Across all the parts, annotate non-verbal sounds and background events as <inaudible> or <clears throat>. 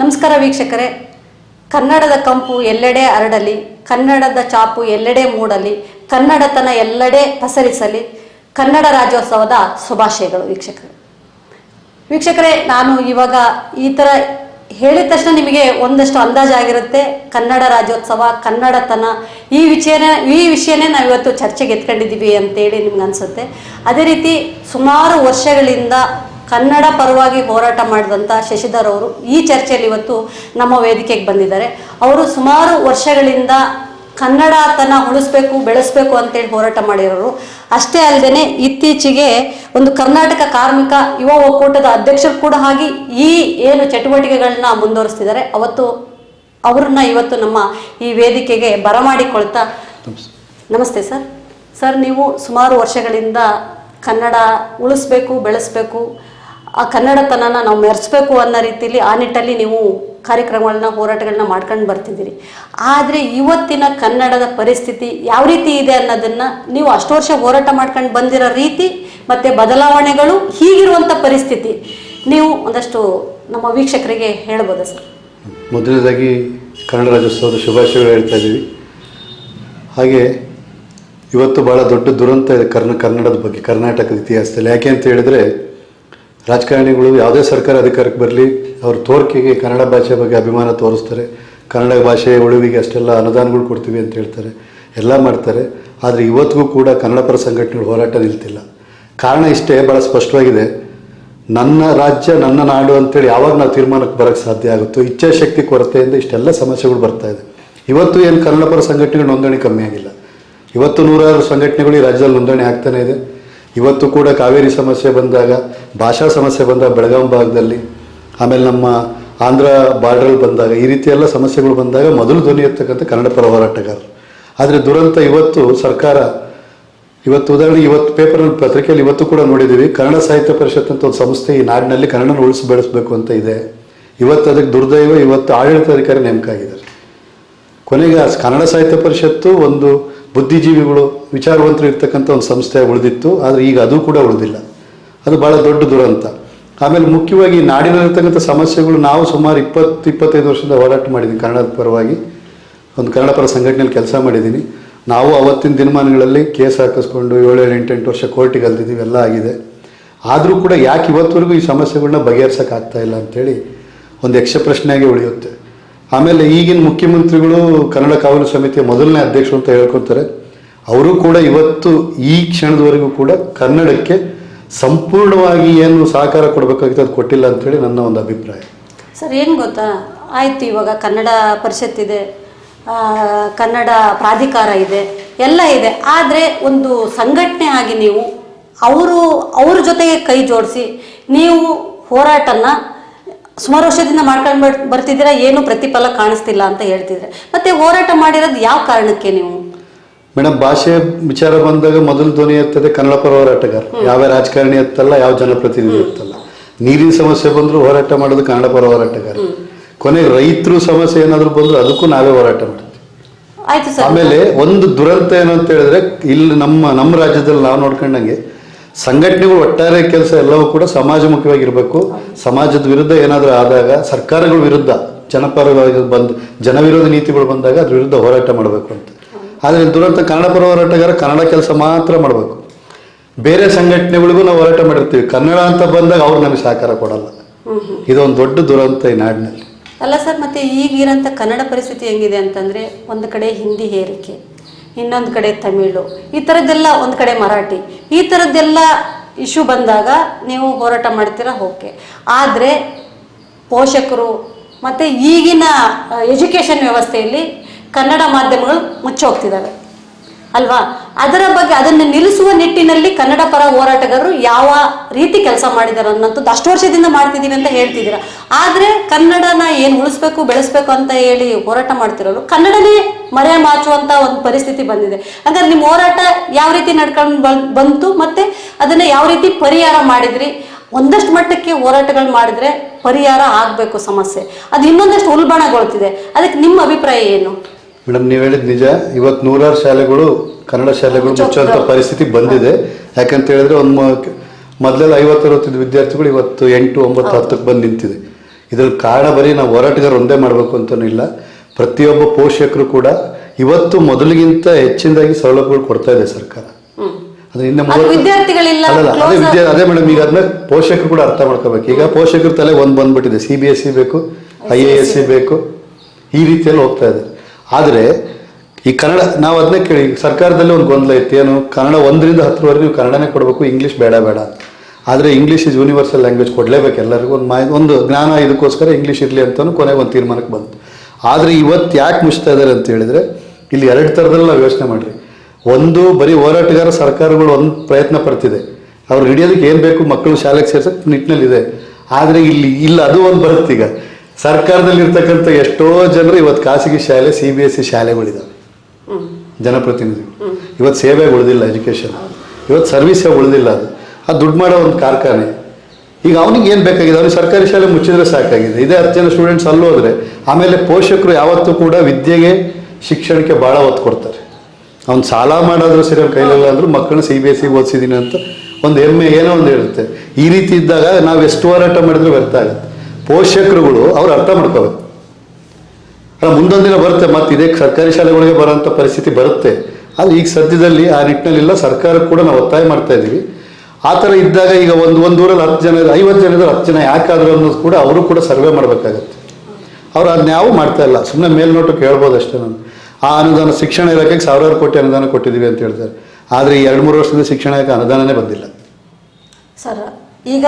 ನಮಸ್ಕಾರ ವೀಕ್ಷಕರೇ. ಕನ್ನಡದ ಕಂಪು ಎಲ್ಲೆಡೆ ಹರಡಲಿ ಕನ್ನಡದ ಚಾಪು ಎಲ್ಲೆಡೆ ಮೂಡಲಿ, ಕನ್ನಡತನ ಎಲ್ಲೆಡೆ ಪಸರಿಸಲಿ, ಕನ್ನಡ ರಾಜ್ಯೋತ್ಸವದ ಶುಭಾಶಯಗಳು ವೀಕ್ಷಕರು. ವೀಕ್ಷಕರೇ, ನಾನು ಇವಾಗ ಈ ಥರ ಹೇಳಿದ ತಕ್ಷಣ ನಿಮಗೆ ಒಂದಷ್ಟು ಅಂದಾಜಾಗಿರುತ್ತೆ ಕನ್ನಡ ರಾಜ್ಯೋತ್ಸವ, ಕನ್ನಡತನ, ಈ ವಿಷಯನ, ಈ ವಿಷಯನೇ ನಾವು ಇವತ್ತು ಚರ್ಚೆಗೆ ಎತ್ಕೊಂಡಿದ್ದೀವಿ ಅಂತೇಳಿ ನಿಮ್ಗೆ ಅನಿಸುತ್ತೆ. ಅದೇ ರೀತಿ ಸುಮಾರು ವರ್ಷಗಳಿಂದ ಕನ್ನಡ ಪರವಾಗಿ ಹೋರಾಟ ಮಾಡಿದಂಥ ಶಶಿಧರ್ ಅವರು ಈ ಚರ್ಚೆಯಲ್ಲಿ ಇವತ್ತು ನಮ್ಮ ವೇದಿಕೆಗೆ ಬಂದಿದ್ದಾರೆ. ಅವರು ಸುಮಾರು ವರ್ಷಗಳಿಂದ ಕನ್ನಡತನ ಉಳಿಸ್ಬೇಕು, ಬೆಳೆಸ್ಬೇಕು ಅಂತೇಳಿ ಹೋರಾಟ ಮಾಡಿರೋರು. ಅಷ್ಟೇ ಅಲ್ಲದೆ ಇತ್ತೀಚೆಗೆ ಒಂದು ಕರ್ನಾಟಕ ಕಾರ್ಮಿಕ ಯುವ ಒಕ್ಕೂಟದ ಅಧ್ಯಕ್ಷರು ಕೂಡ ಆಗಿ ಈ ಏನು ಚಟುವಟಿಕೆಗಳನ್ನ ಮುಂದುವರಿಸ್ತಿದ್ದಾರೆ. ಅವತ್ತು ಅವ್ರನ್ನ ಇವತ್ತು ನಮ್ಮ ಈ ವೇದಿಕೆಗೆ ಬರಮಾಡಿಕೊಳ್ತಾ ನಮಸ್ತೆ ಸರ್. ಸರ್, ನೀವು ಸುಮಾರು ವರ್ಷಗಳಿಂದ ಕನ್ನಡ ಉಳಿಸ್ಬೇಕು, ಬೆಳೆಸ್ಬೇಕು ಆ ಕನ್ನಡತನನ ನಾವು ಮೆರೆಸ್ಬೇಕು ಅನ್ನೋ ರೀತಿಯಲ್ಲಿ ಆ ನಿಟ್ಟಲ್ಲಿ ನೀವು ಕಾರ್ಯಕ್ರಮಗಳನ್ನ, ಹೋರಾಟಗಳನ್ನ ಮಾಡ್ಕೊಂಡು ಬರ್ತಿದ್ದೀರಿ. ಆದರೆ ಇವತ್ತಿನ ಕನ್ನಡದ ಪರಿಸ್ಥಿತಿ ಯಾವ ರೀತಿ ಇದೆ ಅನ್ನೋದನ್ನ ನೀವು ಅಷ್ಟು ವರ್ಷ ಹೋರಾಟ ಮಾಡ್ಕೊಂಡು ಬಂದಿರೋ ರೀತಿ ಮತ್ತು ಬದಲಾವಣೆಗಳು ಹೀಗಿರುವಂಥ ಪರಿಸ್ಥಿತಿ ನೀವು ಒಂದಷ್ಟು ನಮ್ಮ ವೀಕ್ಷಕರಿಗೆ ಹೇಳ್ಬೋದಾ ಸರ್? ಮೊದಲನೇದಾಗಿ ಕನ್ನಡ ರಾಜ್ಯೋತ್ಸವದ ಶುಭಾಶಯಗಳು ಹೇಳ್ತಾ ಇದ್ದೀವಿ. ಹಾಗೆ ಇವತ್ತು ಭಾಳ ದೊಡ್ಡ ದುರಂತ ಇದೆ ಕರ್ನ, ಕನ್ನಡದ ಬಗ್ಗೆ, ಕರ್ನಾಟಕದ ಇತಿಹಾಸದಲ್ಲಿ. ಯಾಕೆ ಅಂತ ಹೇಳಿದ್ರೆ ರಾಜಕಾರಣಿಗಳು ಯಾವುದೇ ಸರ್ಕಾರ ಅಧಿಕಾರಕ್ಕೆ ಬರಲಿ, ಅವ್ರ ತೋರ್ಕೆಗೆ ಕನ್ನಡ ಭಾಷೆ ಬಗ್ಗೆ ಅಭಿಮಾನ ತೋರಿಸ್ತಾರೆ. ಕನ್ನಡ ಭಾಷೆ ಉಳಿವಿಗೆ ಅಷ್ಟೆಲ್ಲ ಅನುದಾನಗಳು ಕೊಡ್ತೀವಿ ಅಂತ ಹೇಳ್ತಾರೆ. ಎಲ್ಲ ಮಾಡ್ತಾರೆ. ಆದರೆ ಇವತ್ತಿಗೂ ಕೂಡ ಕನ್ನಡ ಪರ ಸಂಘಟನೆಗಳು ಹೋರಾಟ ನಿಲ್ತಿಲ್ಲ. ಕಾರಣ ಇಷ್ಟೇ ಭಾಳ ಸ್ಪಷ್ಟವಾಗಿದೆ. ನನ್ನ ರಾಜ್ಯ, ನನ್ನ ನಾಡು ಅಂತೇಳಿ ಯಾವಾಗ ನಾವು ತೀರ್ಮಾನಕ್ಕೆ ಬರೋಕ್ಕೆ ಸಾಧ್ಯ ಆಗುತ್ತೋ, ಇಚ್ಛಾಶಕ್ತಿ, ಕೊರತೆಯಿಂದ ಇಷ್ಟೆಲ್ಲ ಸಮಸ್ಯೆಗಳು ಬರ್ತಾ ಇದೆ. ಇವತ್ತು ಏನು ಕನ್ನಡ ಪರ ಸಂಘಟನೆಗಳು ನೋಂದಣಿ ಕಮ್ಮಿ ಆಗಿಲ್ಲ. ಇವತ್ತು ನೂರಾರು ಸಂಘಟನೆಗಳು ಈ ರಾಜ್ಯದಲ್ಲಿ ನೋಂದಣಿ ಆಗ್ತಾನೆ ಇದೆ. ಇವತ್ತು ಕೂಡ ಕಾವೇರಿ ಸಮಸ್ಯೆ ಬಂದಾಗ, ಭಾಷಾ ಸಮಸ್ಯೆ ಬಂದಾಗ ಬೆಳಗಾವಿ ಭಾಗದಲ್ಲಿ, ಆಮೇಲೆ ನಮ್ಮ ಆಂಧ್ರ ಬಾರ್ಡ್ರಲ್ಲಿ ಬಂದಾಗ, ಈ ರೀತಿ ಎಲ್ಲ ಸಮಸ್ಯೆಗಳು ಬಂದಾಗ ಮೊದಲು ಧ್ವನಿ ಎತ್ತಕ್ಕಂಥ ಕನ್ನಡ ಪರ ಹೋರಾಟಗಾರರು. ಆದರೆ ದುರಂತ ಇವತ್ತು ಸರ್ಕಾರ, ಇವತ್ತು ಉದಾಹರಣೆ, ಇವತ್ತು ಪೇಪರ್ನಲ್ಲಿ ಪತ್ರಿಕೆಯಲ್ಲಿ ಇವತ್ತು ಕೂಡ ನೋಡಿದ್ದೀವಿ, ಕನ್ನಡ ಸಾಹಿತ್ಯ ಪರಿಷತ್ ಅಂತ ಒಂದು ಸಂಸ್ಥೆ ಈ ನಾಡಿನಲ್ಲಿ ಕನ್ನಡನ ಉಳಿಸಿ ಬೆಳೆಸಬೇಕು ಅಂತ ಇದೆ. ಇವತ್ತು ಅದಕ್ಕೆ ದುರ್ದೈವ, ಇವತ್ತು ಆಡಳಿತಾಧಿಕಾರಿ ನೇಮಕ ಆಗಿದ್ದಾರೆ. ಕೊನೆಗೆ ಕನ್ನಡ ಸಾಹಿತ್ಯ ಪರಿಷತ್ತು ಒಂದು ಬುದ್ಧಿಜೀವಿಗಳು ವಿಚಾರವಂತರು ಇರ್ತಕ್ಕಂಥ ಒಂದು ಸಂಸ್ಥೆ ಉಳಿದಿತ್ತು, ಆದರೆ ಈಗ ಅದು ಕೂಡ ಉಳಿದಿಲ್ಲ. ಅದು ಭಾಳ ದೊಡ್ಡ ದುರಂತ. ಆಮೇಲೆ ಮುಖ್ಯವಾಗಿ ನಾಡಿನಲ್ಲಿರ್ತಕ್ಕಂಥ ಸಮಸ್ಯೆಗಳು ನಾವು ಸುಮಾರು ಇಪ್ಪತ್ತು, ಇಪ್ಪತ್ತೈದು ವರ್ಷದಿಂದ ಹೋರಾಟ ಮಾಡಿದ್ದೀನಿ ಕನ್ನಡದ ಪರವಾಗಿ. ಒಂದು ಕನ್ನಡ ಪರ ಸಂಘಟನೆಯಲ್ಲಿ ಕೆಲಸ ಮಾಡಿದ್ದೀನಿ ನಾವು ಅವತ್ತಿನ ದಿನಮಾನಗಳಲ್ಲಿ ಕೇಸ್ ಹಾಕಿಸ್ಕೊಂಡು ಏಳೇಳು ಎಂಟೆಂಟು ವರ್ಷ ಕೋರ್ಟಿಗೆ ಅಲ್ದಿದ್ದೀವಿ ಎಲ್ಲ ಆಗಿದೆ. ಆದರೂ ಕೂಡ ಯಾಕೆ ಇವತ್ತವರೆಗೂ ಈ ಸಮಸ್ಯೆಗಳನ್ನ ಬಗೆಹರಿಸೋಕ್ಕಾಗ್ತಾ ಇಲ್ಲ ಅಂತೇಳಿ ಒಂದು ಯಕ್ಷ ಪ್ರಶ್ನೆಯಾಗಿ ಉಳಿಯುತ್ತೆ. ಆಮೇಲೆ ಈಗಿನ ಮುಖ್ಯಮಂತ್ರಿಗಳು ಕನ್ನಡ ಕಾವಲು ಸಮಿತಿಯ ಮೊದಲನೇ ಅಧ್ಯಕ್ಷರು ಅಂತ ಹೇಳ್ಕೊತಾರೆ, ಅವರು ಕೂಡ ಇವತ್ತು ಈ ಕ್ಷಣದವರೆಗೂ ಕೂಡ ಕನ್ನಡಕ್ಕೆ ಸಂಪೂರ್ಣವಾಗಿ ಏನು ಸಹಕಾರ ಕೊಡಬೇಕಾಗಿತ್ತು ಅದು ಕೊಟ್ಟಿಲ್ಲ ಅಂತೇಳಿ ನನ್ನ ಒಂದು ಅಭಿಪ್ರಾಯ. ಸರ್, ಏನು ಗೊತ್ತಾ? ಆಯಿತು, ಇವಾಗ ಕನ್ನಡ ಪರಿಷತ್ ಇದೆ ಕನ್ನಡ ಪ್ರಾಧಿಕಾರ ಇದೆ, ಎಲ್ಲ ಇದೆ. ಆದರೆ ಒಂದು ಸಂಘಟನೆ ಆಗಿ ನೀವು ಅವರು, ಅವ್ರ ಜೊತೆಗೆ ಕೈ ಜೋಡಿಸಿ ನೀವು ಹೋರಾಟನ ಸುಮಾರು ವರ್ಷದಿಂದ ಮಾಡ್ಕೊಂಡು ಬರ್ ಬರ್ತಿದ್ದೀರಾ? ಏನು ಪ್ರತಿಫಲ ಕಾಣಿಸ್ತಿಲ್ಲ ಅಂತ ಹೇಳ್ತಿದ್ರೆ. ಮತ್ತೆ ಹೋರಾಟ ಮಾಡಿರೋದು ಯಾವ ಕಾರಣಕ್ಕೆ ನೀವು? ಮೇಡಮ್ ಭಾಷೆ ವಿಚಾರ ಬಂದಾಗ ಮೊದಲು ಧ್ವನಿ ಎತ್ತದೆ ಕನ್ನಡ ಪರ ಹೋರಾಟಗಾರ. ಯಾವ ರಾಜಕಾರಣಿ ಎತ್ತಲ್ಲ ಯಾವ ಜನಪ್ರತಿನಿಧಿ ಎತ್ತಲ್ಲ. ನೀರಿನ ಸಮಸ್ಯೆ ಬಂದರೂ ಹೋರಾಟ ಮಾಡೋದು ಕನ್ನಡ ಪರ ಹೋರಾಟಗಾರ. ಕೊನೆಗೆ ರೈತರು ಸಮಸ್ಯೆ ಏನಾದರೂ ಬಂದ್ರು ಅದಕ್ಕೂ ನಾವೇ ಹೋರಾಟ ಮಾಡ್ತೀವಿ. ಆಯ್ತು ಸರ್. ಆಮೇಲೆ ಒಂದು ದುರಂತ ಏನು ಅಂತ ಹೇಳಿದ್ರೆ ಇಲ್ಲಿ ನಮ್ಮ ನಮ್ಮ ರಾಜ್ಯದಲ್ಲಿ ನಾವು ನೋಡ್ಕೊಂಡಂಗೆ ಸಂಘಟನೆಗಳು ಒಟ್ಟಾರೆ ಕೆಲಸ ಎಲ್ಲವೂ ಕೂಡ ಸಮಾಜಮುಖಿಯಾಗಿರಬೇಕು. ಸಮಾಜದ ವಿರುದ್ಧ ಏನಾದರೂ ಆದಾಗ, ಸರ್ಕಾರಗಳ ವಿರುದ್ಧ, ಜನಪರವಾಗಿ ಬಂದು, ಜನವಿರೋಧಿ ನೀತಿಗಳು ಬಂದಾಗ ಅದ್ರ ವಿರುದ್ಧ ಹೋರಾಟ ಮಾಡಬೇಕು ಅಂತ. ಆದರೆ ದುರಂತ ಕನ್ನಡ ಪರ ಹೋರಾಟಗಾರ ಕನ್ನಡ ಕೆಲಸ ಮಾತ್ರ ಮಾಡಬೇಕು. ಬೇರೆ ಸಂಘಟನೆಗಳಿಗೂ ನಾವು ಹೋರಾಟ ಮಾಡಿರ್ತೀವಿ. ಕನ್ನಡ ಅಂತ ಬಂದಾಗ ಅವ್ರು ನಮಗೆ ಸಹಕಾರ ಕೊಡಲ್ಲ. ಇದೊಂದು ದೊಡ್ಡ ದುರಂತ ಈ ನಾಡಿನಲ್ಲಿ. ಅಲ್ಲ ಸರ್, ಮತ್ತೆ ಈಗಿರಂತ ಕನ್ನಡ ಪರಿಸ್ಥಿತಿ ಹೆಂಗಿದೆ ಅಂತಂದ್ರೆ ಒಂದು ಕಡೆ ಹಿಂದಿ ಹೇರಿಕೆ ಇನ್ನೊಂದು ಕಡೆ ತಮಿಳು. ಈ ಥರದ್ದೆಲ್ಲ ಒಂದು ಕಡೆ ಮರಾಠಿ. ಈ ಥರದ್ದೆಲ್ಲ ಇಶ್ಯೂ ಬಂದಾಗ ನೀವು ಹೋರಾಟ ಮಾಡ್ತೀರಾ ಓಕೆ. ಆದರೆ ಪೋಷಕರು ಮತ್ತು ಈಗಿನ ಎಜುಕೇಷನ್ ವ್ಯವಸ್ಥೆಯಲ್ಲಿ ಕನ್ನಡ ಮಾಧ್ಯಮಗಳು ಮುಚ್ಚೋಗ್ತಿದ್ದಾವೆ ಅಲ್ವಾ? ಅದರ ಬಗ್ಗೆ ಅದನ್ನು ನಿಲ್ಲಿಸುವ ನಿಟ್ಟಿನಲ್ಲಿ ಕನ್ನಡ ಪರ ಹೋರಾಟಗಾರರು ಯಾವ ರೀತಿ ಕೆಲಸ ಮಾಡಿದ್ದಾರೆ ಅನ್ನೋಂಥದ್ದು ಅಷ್ಟು ವರ್ಷದಿಂದ ಮಾಡ್ತಿದ್ದೀನಿ ಅಂತ ಹೇಳ್ತಿದ್ದೀರಾ. ಆದರೆ ಕನ್ನಡನ ಏನು ಉಳಿಸ್ಬೇಕು, ಬೆಳೆಸ್ಬೇಕು ಅಂತ ಹೇಳಿ ಹೋರಾಟ ಮಾಡ್ತಿರೋರು, ಕನ್ನಡನೇ ಮರೆ ಮಾಚುವಂತ ಒಂದು ಪರಿಸ್ಥಿತಿ ಬಂದಿದೆ. ಹಾಗಾದ್ರೆ ನಿಮ್ಮ ಹೋರಾಟ ಯಾವ ರೀತಿ ನಡ್ಕೊಂಡು ಬಂತು ಮತ್ತೆ ಅದನ್ನ ಯಾವ ರೀತಿ ಪರಿಹಾರ ಮಾಡಿದ್ರಿ? ಒಂದಷ್ಟು ಮಟ್ಟಕ್ಕೆ ಹೋರಾಟಗಳು ಮಾಡಿದ್ರೆ ಪರಿಹಾರ ಆಗಬೇಕು ಸಮಸ್ಯೆ. ಅದು ಇನ್ನೊಂದಷ್ಟು ಉಲ್ಬಣಗೊಳ್ತಿದೆ. ಅದಕ್ಕೆ ನಿಮ್ಮ ಅಭಿಪ್ರಾಯ ಏನು? ಮೇಡಮ್ ನೀವು ಹೇಳಿದ ನಿಜ. ಇವತ್ತು ನೂರಾರು ಶಾಲೆಗಳು ಕನ್ನಡ ಶಾಲೆಗಳು ಮುಚ್ಚುವಂಥ ಪರಿಸ್ಥಿತಿ ಬಂದಿದೆ. ಯಾಕಂತ ಹೇಳಿದ್ರೆ ಒಂದು ಮೊದಲೆಲ್ಲ ಐವತ್ತು ಅರವತ್ತಿದ್ದ ವಿದ್ಯಾರ್ಥಿಗಳು ಇವತ್ತು ಎಂಟು ಒಂಬತ್ತು ಹತ್ತಕ್ಕೆ ಬಂದು ನಿಂತಿದೆ. ಇದ್ರ ಕಾರಣ ಬರೀ ನಾವು ಹೋರಾಟಗಾರ ಒಂದೇ ಮಾಡಬೇಕು ಅಂತಲೂ ಇಲ್ಲ. ಪ್ರತಿಯೊಬ್ಬ ಪೋಷಕರು ಕೂಡ ಇವತ್ತು ಮೊದಲಿಗಿಂತ ಹೆಚ್ಚಿನದಾಗಿ ಸೌಲಭ್ಯಗಳು ಕೊಡ್ತಾ ಇದೆ ಸರ್ಕಾರ. ಅದೇ ವಿದ್ಯಾ ಅದೇ ಮೇಡಮ್ ಈಗ ಅದನ್ನ ಪೋಷಕರು ಕೂಡ ಅರ್ಥ ಮಾಡ್ಕೋಬೇಕು. ಈಗ ಪೋಷಕರು ತಲೆ ಒಂದು ಬಂದ್ಬಿಟ್ಟಿದೆ. ಸಿ ಬಿ ಎಸ್ ಸಿ ಬೇಕು ಐ ಎ ಎಸ್ ಸಿ ಬೇಕು. ಈ ರೀತಿಯಲ್ಲಿ ಹೋಗ್ತಾ ಇದೆ. ಆದರೆ ಈ ಕನ್ನಡ, ನಾವು ಅದನ್ನೇ ಕೇಳಿ, ಸರ್ಕಾರದಲ್ಲಿ ಒಂದು ಗೊಂದಲ ಇತ್ತು, ಏನು ಕನ್ನಡ ಒಂದರಿಂದ ಹತ್ತರವರೆಗೆ ನೀವು ಕನ್ನಡನೇ ಕೊಡಬೇಕು, ಇಂಗ್ಲೀಷ್ ಬೇಡ ಬೇಡ. ಆದರೆ ಇಂಗ್ಲೀಷ್ ಇಸ್ ಯೂನಿವರ್ಸಲ್ ಲ್ಯಾಂಗ್ವೇಜ್ ಕೊಡಲೇಬೇಕು ಎಲ್ಲರಿಗೂ, ಒಂದು ಮಾ, ಒಂದು ಜ್ಞಾನ ಇದಕ್ಕೋಸ್ಕರ ಇಂಗ್ಲೀಷ್ ಇರಲಿ ಅಂತಲೂ ಕೊನೆಗೆ ಒಂದು ತೀರ್ಮಾನಕ್ಕೆ ಬಂತು. ಆದರೆ ಇವತ್ತು ಯಾಕೆ ಮುಚ್ತಾ ಇದ್ದಾರೆ ಅಂತ ಹೇಳಿದರೆ, ಇಲ್ಲಿ ಎರಡು ಥರದಲ್ಲಿ ನಾವು ಯೋಚನೆ ಮಾಡಿರಿ. ಒಂದು, ಬರೀ ಹೋರಾಟಗಾರ ಸರ್ಕಾರಗಳು ಒಂದು ಪ್ರಯತ್ನ ಪಡ್ತಿದೆ. ಅವ್ರು ಹಿಡಿಯೋದಕ್ಕೆ ಏನು ಬೇಕು ಮಕ್ಕಳು ಶಾಲೆಗೆ ಸೇರ್ಸೋಕೆ ನಿಟ್ಟಿನಲ್ಲಿದೆ ಆದರೆ ಇಲ್ಲಿ, ಇಲ್ಲ, ಅದು ಒಂದು ಬರುತ್ತೀಗ ಸರ್ಕಾರದಲ್ಲಿರ್ತಕ್ಕಂಥ ಎಷ್ಟೋ ಜನರು ಇವತ್ತು ಖಾಸಗಿ ಶಾಲೆ ಸಿ ಬಿ ಎಸ್ ಸಿ ಶಾಲೆಗಳಿದ್ದಾವೆ ಹ್ಮ್. ಜನಪ್ರತಿನಿಧಿಗಳು ಇವತ್ತು ಸೇವೆ ಉಳಿದಿಲ್ಲ ಎಜುಕೇಷನ್. ಇವತ್ತು ಸರ್ವಿಸೇ ಉಳಿದಿಲ್ಲ ಅದು. ಅದು ದುಡ್ಡು ಮಾಡೋ ಒಂದು ಕಾರ್ಖಾನೆ. ಈಗ ಅವನಿಗೆ ಏನು ಬೇಕಾಗಿದೆ? ಅವ್ನಿಗೆ ಸರ್ಕಾರಿ ಶಾಲೆ ಮುಚ್ಚಿದ್ರೆ ಸಾಕಾಗಿದೆ. ಇದೇ ಹತ್ತು ಜನ ಸ್ಟೂಡೆಂಟ್ಸ್ ಅಲ್ಲೋದ್ರೆ ಆಮೇಲೆ ಪೋಷಕರು ಯಾವತ್ತೂ ಕೂಡ ವಿದ್ಯೆಗೆ ಶಿಕ್ಷಣಕ್ಕೆ ಭಾಳ ಒತ್ತು ಕೊಡ್ತಾರೆ. ಅವ್ನು ಸಾಲ ಮಾಡೋದ್ರೂ ಸರಿ ಅವ್ನ ಕೈಲಿಲ್ಲ ಅಂದ್ರೂ ಮಕ್ಕಳನ್ನ ಸಿ ಬಿ ಎಸ್ ಸಿ ಓದಿಸಿದ್ದೀನಿ ಅಂತ ಒಂದು ಹೆಮ್ಮೆ ಏನೋ ಒಂದು ಇರುತ್ತೆ ಈ ರೀತಿ ಇದ್ದಾಗ ನಾವು ಎಷ್ಟು ಹೋರಾಟ ಮಾಡಿದ್ರೆ ವ್ಯರ್ಥ ಆಗುತ್ತೆ. ಪೋಷಕರುಗಳು ಅವ್ರು ಅರ್ಥ ಮಾಡ್ಕೋಬೇಕು ಅಲ್ಲ, ಮುಂದೊಂದು ದಿನ ಬರುತ್ತೆ, ಮತ್ತೆ ಇದೇ ಸರ್ಕಾರಿ ಶಾಲೆಗಳಿಗೆ ಬರೋಂಥ ಪರಿಸ್ಥಿತಿ ಬರುತ್ತೆ. ಅಲ್ಲಿ ಈಗ ಸದ್ಯದಲ್ಲಿ ಆ ನಿಟ್ಟಿನಲ್ಲಿಲ್ಲ ಸರ್ಕಾರ ಕೂಡ ನಾವು ಒತ್ತಾಯ ಮಾಡ್ತಾ ಇದ್ದೀವಿ. ಆ ಥರ ಇದ್ದಾಗ ಈಗ ಒಂದು ಒಂದು ಊರಲ್ಲಿ ಹತ್ತು ಜನ ಐವತ್ತು ಜನ ಇದ್ರೆ ಹತ್ತು ಜನ ಯಾಕಾದರೂ ಅನ್ನೋದು ಕೂಡ ಅವರು ಕೂಡ ಸರ್ವೆ ಮಾಡಬೇಕಾಗತ್ತೆ. ಅವ್ರು ಅದನ್ನ ಯಾವ ಮಾಡ್ತಾ ಇಲ್ಲ. ಸುಮ್ಮನೆ ಮೇಲ್ನೋಟಕ್ಕೆ ಹೇಳ್ಬೋದು ಅಷ್ಟೇ ನಾನು. ಆ ಅನುದಾನ, ಶಿಕ್ಷಣ ಇಲಾಖೆಗೆ ಸಾವಿರಾರು ಕೋಟಿ ಅನುದಾನ ಕೊಟ್ಟಿದ್ದೀವಿ ಅಂತ ಹೇಳ್ತಾರೆ. ಆದರೆ ಈ ಎರಡು, ಮೂರು ವರ್ಷದಿಂದ ಶಿಕ್ಷಣ ಇಲಾಖೆ ಅನುದಾನನೇ ಬಂದಿಲ್ಲ. ಸರ್, ಈಗ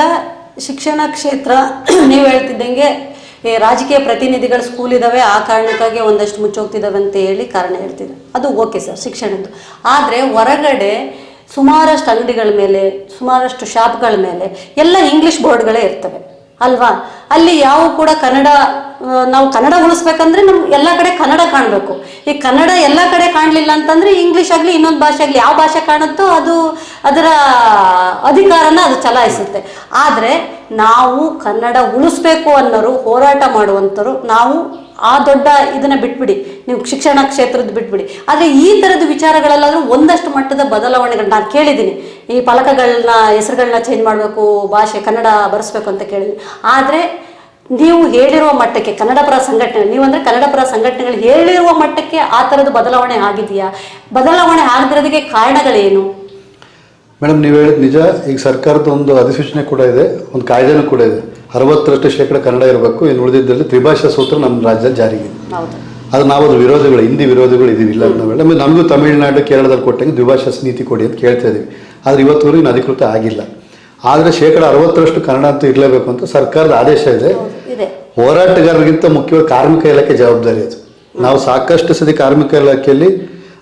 ಶಿಕ್ಷಣ ಕ್ಷೇತ್ರ <clears throat> ನೀವು ಹೇಳ್ತಿದ್ದಂಗೆ ಈ ರಾಜಕೀಯ ಪ್ರತಿನಿಧಿಗಳು ಸ್ಕೂಲ್ ಇದ್ದಾವೆ ಆ ಕಾರಣಕ್ಕಾಗಿ ಒಂದಷ್ಟು ಮುಚ್ಚೋಗ್ತಿದ್ದಾವೆ ಅಂತ ಹೇಳಿ ಕಾರಣ ಹೇಳ್ತಿದ್ದಾರೆ ಅದು ಓಕೆ ಸರ್ ಶಿಕ್ಷಣದ್ದು. ಆದರೆ ಹೊರಗಡೆ ಸುಮಾರಷ್ಟು ಅಂಗಡಿಗಳ ಮೇಲೆ, ಸುಮಾರಷ್ಟು ಶಾಪ್ಗಳ ಮೇಲೆ ಎಲ್ಲ ಇಂಗ್ಲೀಷ್ ಬೋರ್ಡ್ಗಳೇ ಇರ್ತವೆ. ಅಲ್ವಾ? ಅಲ್ಲಿ ಯಾವ ಕೂಡ ಕನ್ನಡ ನಾವು ಕನ್ನಡ ಉಳಿಸ್ಬೇಕಂದ್ರೆ ನಮ್ಗೆ ಎಲ್ಲ ಕಡೆ ಕನ್ನಡ ಕಾಣಬೇಕು. ಈ ಕನ್ನಡ ಎಲ್ಲ ಕಡೆ ಕಾಣಲಿಲ್ಲ ಅಂತಂದ್ರೆ ಇಂಗ್ಲಿಷ್ ಆಗಲಿ, ಇನ್ನೊಂದು ಭಾಷೆ ಆಗಲಿ, ಯಾವ ಭಾಷೆ ಕಾಣುತ್ತೋ ಅದು ಅದರ ಅಧಿಕಾರನ ಅದು ಚಲಾಯಿಸುತ್ತೆ. ಆದರೆ ನಾವು ಕನ್ನಡ ಉಳಿಸ್ಬೇಕು ಅನ್ನೋರು, ಹೋರಾಟ ಮಾಡುವಂಥವ್ರು ನಾವು ಆ ದೊಡ್ಡ ಇದನ್ನ ಬಿಟ್ಬಿಡಿ. ನೀವು ಶಿಕ್ಷಣ ಕ್ಷೇತ್ರದ ಬಿಟ್ಬಿಡಿ. ಆದರೆ ಈ ತರದ ವಿಚಾರಗಳಲ್ಲಾದರೂ ಒಂದಷ್ಟು ಮಟ್ಟದ ಬದಲಾವಣೆಗಳನ್ನ ನಾನು ಕೇಳಿದ್ದೀನಿ. ಈ ಫಲಕಗಳನ್ನ ಹೆಸರುಗಳನ್ನ ಚೇಂಜ್ ಮಾಡಬೇಕು, ಭಾಷೆ ಕನ್ನಡ ಬರೆಸ್ಬೇಕು ಅಂತ ಕೇಳಿದ್ದೀನಿ. ಆದರೆ ನೀವು ಹೇಳಿರುವ ಮಟ್ಟಕ್ಕೆ, ಕನ್ನಡ ಪರ ಸಂಘಟನೆ ನೀವಂದ್ರೆ ಕನ್ನಡ ಪರ ಸಂಘಟನೆಗಳು ಹೇಳಿರುವ ಮಟ್ಟಕ್ಕೆ ಆ ಥರದ ಬದಲಾವಣೆ ಆಗಿದೆಯಾ? ಬದಲಾವಣೆ ಆಗದಿರೋದಕ್ಕೆ ಕಾರಣಗಳೇನು? ಮೇಡಮ್ ನೀವು ಹೇಳಿದ ನಿಜ. ಈಗ ಸರ್ಕಾರದ ಒಂದು ಅಧಿಸೂಚನೆ ಕೂಡ ಇದೆ, ಒಂದು ಕಾಯ್ದೆನೂ ಕೂಡ ಇದೆ. ಅರವತ್ತರಷ್ಟು ಶೇಕಡ ಕನ್ನಡ ಇರಬೇಕು. ಇನ್ನು ಉಳಿದಿದ್ದಲ್ಲಿ ತ್ರಿಭಾಷಾ ಸೂತ್ರ ನಮ್ಮ ರಾಜ್ಯದಲ್ಲಿ ಜಾರಿಗೆ. ಅದು ನಾವು ಅದು ವಿರೋಧಿಗಳು ಹಿಂದಿ ವಿರೋಧಿಗಳು ಇದೀವಿ ಇಲ್ಲ ನಾವೆಲ್ಲ. ನಮಗೂ ತಮಿಳುನಾಡು ಕೇರಳದಲ್ಲಿ ಕೊಟ್ಟಂಗೆ ದ್ವಿಭಾಷಾ ನೀತಿ ಕೊಡಿ ಅಂತ ಕೇಳ್ತಾ ಇದೀವಿ. ಆದರೆ ಇವತ್ತುವರೆಗೂ ಇನ್ನು ಅಧಿಕೃತ ಆಗಿಲ್ಲ. ಆದರೆ ಶೇಕಡ ಅರವತ್ತರಷ್ಟು ಕನ್ನಡ ಅಂತ ಇರಲೇಬೇಕು ಅಂತ ಸರ್ಕಾರದ ಆದೇಶ ಇದೆ. ಹೋರಾಟಗಾರರಿಗಿಂತ ಮುಖ್ಯವಾಗಿ ಕಾರ್ಮಿಕ ಇಲಾಖೆ ಜವಾಬ್ದಾರಿ ಅದು. ನಾವು ಸಾಕಷ್ಟು ಸತಿ ಕಾರ್ಮಿಕ ಇಲಾಖೆಯಲ್ಲಿ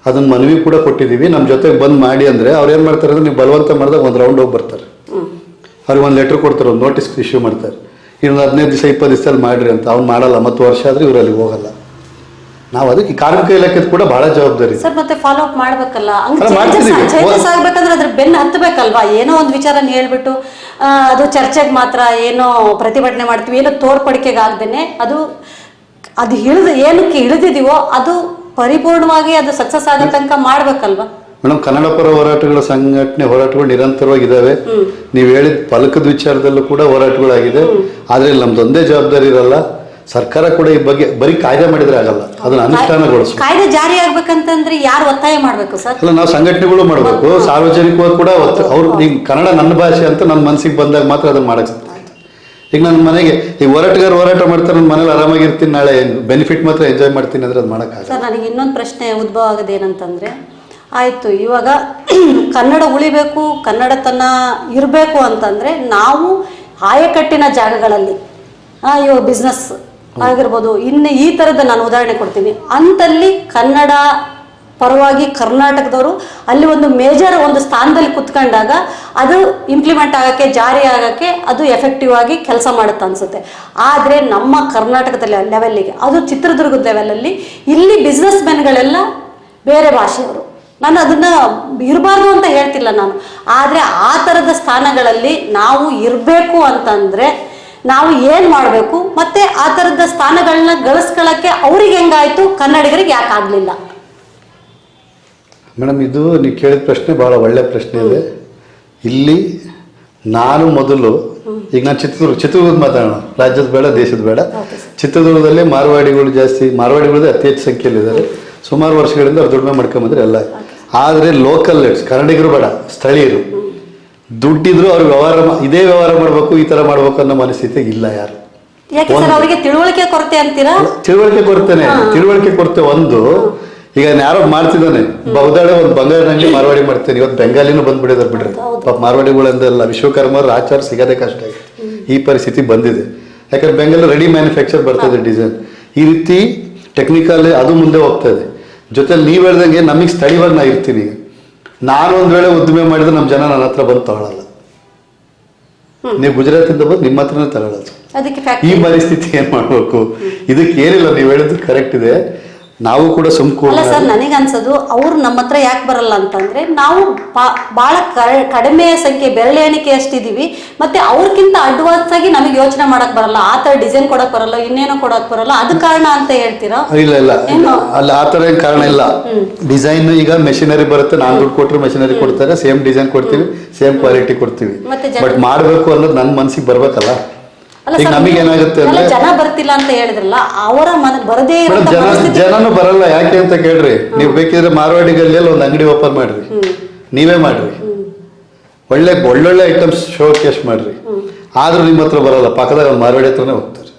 ಅದನ್ನ ಮನವಿ ಕೂಡ ಕೊಟ್ಟಿದ್ದೀವಿ. ನಮ್ಮ ಜೊತೆಗೆ ಬಂದ್ ಮಾಡಿ ಅಂದರೆ ಅವ್ರು ಏನು ಮಾಡ್ತಾರೆ ಅಂದ್ರೆ ನೀವು ಬಲವಂತ ಮಾಡಿದಾಗ ಒಂದು ರೌಂಡ್ ಹೋಗಿ ಬರ್ತಾರೆ. ಅವ್ರಿಗೆ ಒಂದು ಲೆಟ್ರ್ ಕೊಡ್ತಾರೆ ಒಂದು ನೋಟಿಸ್ ಇಶ್ಯೂ ಮಾಡ್ತಾರೆ. ಇನ್ನೊಂದು ಹದಿನೈದು ದಿವಸ ಇಪ್ಪತ್ತು ದಿವಸದಲ್ಲಿ ಮಾಡ್ರಿ ಅಂತ ಅವ್ನು ಮಾಡಲ್ಲ ಮತ್ತು ವರ್ಷ ಆದರೆ ಇವರಲ್ಲಿ ಹೋಗಲ್ಲ. ನಾವು ಅದಕ್ಕೆ ಕಾರ್ಮಿಕ ಇಲಾಖೆ ಕೂಡ ಬಹಳ ಜವಾಬ್ದಾರಿ. ಸರ್ ಮತ್ತೆ ಫಾಲೋ ಅಪ್ ಮಾಡ್ಬೇಕಲ್ಲ. ಚೇಂಜಸ್ ಆಗ್ಬೇಕಂದ್ರೆ ಅದ್ರ ಬೆನ್ನು ಹತ್ತಬೇಕಲ್ವಾ ಏನೋ ಒಂದು ವಿಚಾರನ ಹೇಳ್ಬಿಟ್ಟು ಅದು ಚರ್ಚೆಗೆ ಮಾತ್ರ ಏನೋ ಪ್ರತಿಭಟನೆ ಮಾಡ್ತೀವಿ ಏನೋ ತೋರ್ಪಡಿಕೆಗಾಗ್ದೇನೆ ಅದು ಅದು ಇಳಿದು ಏನಕ್ಕೆ ಇಳಿದಿದೀವೋ ಅದು ಪರಿಪೂರ್ಣವಾಗಿ ಅದು ಸಕ್ಸಸ್ ಆಗೋ ತನಕ ಮಾಡ್ಬೇಕಲ್ವಾ? ಮೇಡಮ್ ಕನ್ನಡ ಪರ ಹೋರಾಟಗಳ ಸಂಘಟನೆ ಹೋರಾಟಗಳು ನಿರಂತರವಾಗಿದ್ದಾವೆ. ನೀವು ಹೇಳಿದ ಫಲಕದ ವಿಚಾರದಲ್ಲೂ ಕೂಡ ಹೋರಾಟಗಳಾಗಿದೆ. ಆದರೆ ನಮ್ದೊಂದೇ ನಮ್ದು ಒಂದೇ ಜವಾಬ್ದಾರಿ ಇರಲ್ಲ. ಸರ್ಕಾರ ಕೂಡ ಈ ಬಗ್ಗೆ ಬರೀ ಕಾಯ್ದೆ ಮಾಡಿದ್ರೆ ಆಗಲ್ಲ. ಅದನ್ನ ಅನುಷ್ಠಾನಗೊಳಿಸ್ಬೇಕು ಕಾಯ್ದೆ ಜಾರಿ ಆಗ್ಬೇಕಂತಂದ್ರೆ ಯಾರು ಒತ್ತಾಯ ಮಾಡ್ಬೇಕು ಸರ್? ಅಲ್ಲ ನಾವು ಸಂಘಟನೆಗಳು ಮಾಡಬೇಕು. ಸಾರ್ವಜನಿಕವಾಗಿ ಕೂಡ ಒತ್ತು- ಅವ್ರು ಈಗ ಕನ್ನಡ ನನ್ನ ಭಾಷೆ ಅಂತ ನನ್ನ ಮನಸ್ಸಿಗೆ ಬಂದಾಗ ಮಾತ್ರ ಅದನ್ನ ಮಾಡಕ್. ಈಗ ನನ್ನ ಮನೆಗೆ ಈ ಹೋರಾಟಗಾರ ಹೋರಾಟ ಮಾಡ್ತಾರೆ ನನ್ನ ಮನೇಲಿ ಆರಾಮಾಗಿರ್ತೀನಿ ನಾಳೆ ಬೆನಿಫಿಟ್ ಮಾತ್ರ ಎಂಜಾಯ್ ಮಾಡ್ತೀನಿ ಅಂದ್ರೆ ಅದು ಮಾಡೋಕ್ಕಾಗಲ್ಲ. ಸರ್ ನನಗೆ ಇನ್ನೊಂದು ಪ್ರಶ್ನೆ ಉದ್ಭವ ಆಗೋದು ಏನಂತಂದರೆ ಆಯಿತು, ಇವಾಗ ಕನ್ನಡ ಉಳಿಬೇಕು, ಕನ್ನಡತನ ಇರಬೇಕು ಅಂತಂದರೆ ನಾವು ಆಯಕಟ್ಟಿನ ಜಾಗಗಳಲ್ಲಿ ಇವಾಗ ಬಿಸ್ನೆಸ್ ಆಗಿರ್ಬೋದು, ಇನ್ನು ಈ ಥರದ ನಾನು ಉದಾಹರಣೆ ಕೊಡ್ತೀನಿ. ಅಂತಲ್ಲಿ ಕನ್ನಡ ಪರವಾಗಿ ಕರ್ನಾಟಕದವರು ಅಲ್ಲಿ ಒಂದು ಮೇಜರ್ ಒಂದು ಸ್ಥಾನದಲ್ಲಿ ಕುತ್ಕೊಂಡಾಗ ಅದು ಇಂಪ್ಲಿಮೆಂಟ್ ಆಗೋಕ್ಕೆ, ಜಾರಿ ಆಗೋಕ್ಕೆ ಅದು ಎಫೆಕ್ಟಿವ್ ಆಗಿ ಕೆಲಸ ಮಾಡುತ್ತೆ ಅನಿಸುತ್ತೆ. ಆದರೆ ನಮ್ಮ ಕರ್ನಾಟಕದ ಲೆವೆಲ್ಲಿಗೆ ಅದು ಚಿತ್ರದುರ್ಗದ ಲೆವೆಲಲ್ಲಿ ಇಲ್ಲಿ ಬಿಸ್ನೆಸ್ ಮೆನ್ಗಳೆಲ್ಲ ಬೇರೆ ಭಾಷೆಯವರು. ನಾನು ಅದನ್ನ ಇರಬಾರ್ದು ಅಂತ ಹೇಳ್ತಿಲ್ಲ ನಾನು. ಆದರೆ ಆ ಥರದ ಸ್ಥಾನಗಳಲ್ಲಿ ನಾವು ಇರಬೇಕು ಅಂತಂದರೆ ನಾವು ಏನು ಮಾಡಬೇಕು? ಮತ್ತೆ ಆ ಥರದ ಸ್ಥಾನಗಳನ್ನ ಗಳಿಸ್ಕೊಳ್ಳೋಕ್ಕೆ ಅವ್ರಿಗೆ ಹೆಂಗಾಯ್ತು? ಕನ್ನಡಿಗರಿಗೆ ಯಾಕೆ ಆಗಲಿಲ್ಲ? ಮೇಡಮ್ ಇದು ನೀವು ಕೇಳಿದ ಪ್ರಶ್ನೆ ಬಹಳ ಒಳ್ಳೆ ಪ್ರಶ್ನೆ ಇದೆ. ಇಲ್ಲಿ ನಾನು ಮೊದಲು ಈಗ ನಾನು ಚಿತ್ರದುರ್ಗ ಚಿತ್ರದುರ್ಗದ ಮಾತಾಡೋಣ. ರಾಜ್ಯದ ಬೇಡ ದೇಶದ ಬೇಡ. ಚಿತ್ರದುರ್ಗದಲ್ಲೇ ಮಾರವಾಡಿಗಳು ಜಾಸ್ತಿ ಮಾರವಾಡಿಗಳು ಅತಿ ಹೆಚ್ಚು ಸಂಖ್ಯೆಯಲ್ಲಿದ್ದಾರೆ. ಸುಮಾರು ವರ್ಷಗಳಿಂದ ಅವ್ರು ದುಡಿಮೆ ಮಾಡ್ಕೊಂಬಂದ್ರೆ ಎಲ್ಲ. ಆದರೆ ಲೋಕಲ್ ಕನ್ನಡಿಗರು ಬೇಡ ಸ್ಥಳೀಯರು. ದುಡ್ಡಿದ್ರು ಅವ್ರು ವ್ಯವಹಾರ ಇದೇ ವ್ಯವಹಾರ ಮಾಡಬೇಕು ಈ ಥರ ಮಾಡಬೇಕು ಅನ್ನೋ ಮನಸ್ಥಿತಿ ಇಲ್ಲ ಯಾರು. ಯಾಕೆ ಸರ್ ಅವರಿಗೆ ತಿಳುವಳಿಕೆ ಕೊರತೆ ಅಂತೀರಾ? ತಿಳುವಳಿಕೆ ಕೊಡ್ತೇನೆ ತಿಳುವಳಿಕೆ ಕೊರತೆ ಒಂದು. ಈಗ ಯಾರೋ ಮಾಡ್ತಿದ್ದಾನೆ ಬಹುದಾಳೆ ಒಂದು ಬಂಗಾರ ಅಂಗಡಿ ಮಾರವಾಡಿ ಮಾಡ್ತೇನೆ ಇವತ್ತು ಬೆಂಗಾಲಿನೂ ಬಂದ್ಬಿಟ್ಟಿದ್ದಾರೆ ಬಿಡ್ರಿ. ಪಾಪ ಮಾರವಾಡಿಗಳಂದೆಲ್ಲ ವಿಶ್ವಕರ್ಮ ಆಚಾರ ಸಿಗೋದೇ ಕಷ್ಟ ಆಗಿದೆ ಈ ಪರಿಸ್ಥಿತಿ ಬಂದಿದೆ. ಯಾಕಂದ್ರೆ ಬೆಂಗಾಲು ರೆಡಿ ಮ್ಯಾನುಫ್ಯಾಕ್ಚರ್ ಬರ್ತದೆ ಡಿಸೈನ್ ಈ ರೀತಿ ಟೆಕ್ನಿಕಲ್ ಅದು ಮುಂದೆ ಹೋಗ್ತಾ ಇದೆ. ಜೊತೆಲಿ ನೀವು ಹೇಳ್ದಂಗೆ ನಮಗೆ ಸ್ಥಳೀಯವಾಗಿ ನಾ ಇರ್ತೀನಿ. ನಾನು ಒಂದು ವೇಳೆ ಉದ್ದಿಮೆ ಮಾಡಿದ್ರೆ ನಮ್ಮ ಜನ ನನ್ನ ಹತ್ರ ಬಂದು ತಗೊಳ್ಳಲ್ಲ ನೀವು ಗುಜರಾತಿಂದ ಬಂದು ನಿಮ್ಮ ಹತ್ರನೇ ತಗೊಳ್ಳೋದು ಅದಕ್ಕೆ ಈ ಪರಿಸ್ಥಿತಿ ಏನ್ ಮಾಡ್ಬೇಕು? ಇದಕ್ಕೆ ಏನಿಲ್ಲ ನೀವು ಹೇಳಿದ್ದು ಕರೆಕ್ಟ್ ಇದೆ. ನಾವು ಕೂಡ ಸಂಕೋಲ ಅಲ್ಲ ಸರ್ ನನಗೆ ಅನ್ಸೋದು ಅವ್ರು ನಮ್ಮ ಹತ್ರ ಯಾಕೆ ಬರಲ್ಲ ಅಂತಂದ್ರೆ ನಾವು ಬಹಳ ಕಡಿಮೆ ಸಂಖ್ಯೆ ಬೆರಳೆ ಎಣಿಕೆ ಅಷ್ಟಿದೀವಿ ಮತ್ತೆ ಅವ್ರಕ್ಕಿಂತ ಅಡ್ವಾನ್ಸ್ ಆಗಿ ನಮಗೆ ಯೋಚನೆ ಮಾಡಕ್ ಬರಲ್ಲ. ಆ ತರ ಡಿಸೈನ್ ಕೊಡಕ್ ಬರಲ್ಲ ಇನ್ನೇನೋ ಕೊಡಕ್ ಬರಲ್ಲ. ಅದು ಕಾರಣ ಅಂತ ಹೇಳ್ತೀರಾ? ಇಲ್ಲ ಇಲ್ಲ? ಅಲ್ಲ ಆ ತರ ಏನ್ ಕಾರಣ ಇಲ್ಲ. ಡಿಸೈನ್ ಈಗ ಮೆಷಿನರಿ ಬರುತ್ತೆ ನಾನ್ ದುಡ್ಡು ಕೊಟ್ಟರೆ ಮೆಷಿನರಿ ಕೊಡ್ತಾರೆ ಸೇಮ್ ಡಿಸೈನ್ ಕೊಡ್ತೀವಿ ಸೇಮ್ ಕ್ವಾಲಿಟಿ ಕೊಡ್ತೀವಿ. ಮತ್ತೆ ಬಟ್ ಮಾಡಬೇಕು ಅನ್ನೋದು ನನ್ನ ಮನ್ಸಿಗೆ ಬರ್ಬೇಕಲ್ಲ. ಈಗ ನಮಗೆ ಏನಾಗುತ್ತೆ ಅಂದ್ರೆ ಜನ ಬರ್ತಿಲ್ಲ ಅಂತ ಹೇಳಿದ್ರಲ್ಲ ಅವರ ಮನ ಬರದೇ ಜನ ಜನನು ಬರಲ್ಲ ಯಾಕೆ ಅಂತ ಕೇಳ್ರಿ. ನೀವು ಬೇಕಿದ್ರೆ ಮಾರವಾಡಿ ಗಲ್ಲಿಯಲ್ಲಿ ಒಂದು ಅಂಗಡಿ ಓಪನ್ ಮಾಡ್ರಿ. ನೀವೇ ಮಾಡ್ರಿ. ಒಳ್ಳೆ ಒಳ್ಳೊಳ್ಳೆ ಐಟಮ್ಸ್ ಶೋ ಕೇಸ್ ಮಾಡ್ರಿ. ಆದ್ರೂ ನಿಮ್ಮ ಹತ್ರ ಬರಲ್ಲ ಪಕ್ಕದಾಗ ಒಂದು ಮಾರವಾಡಿ ಹತ್ರನೇ ಹೋಗ್ತಾರೆ.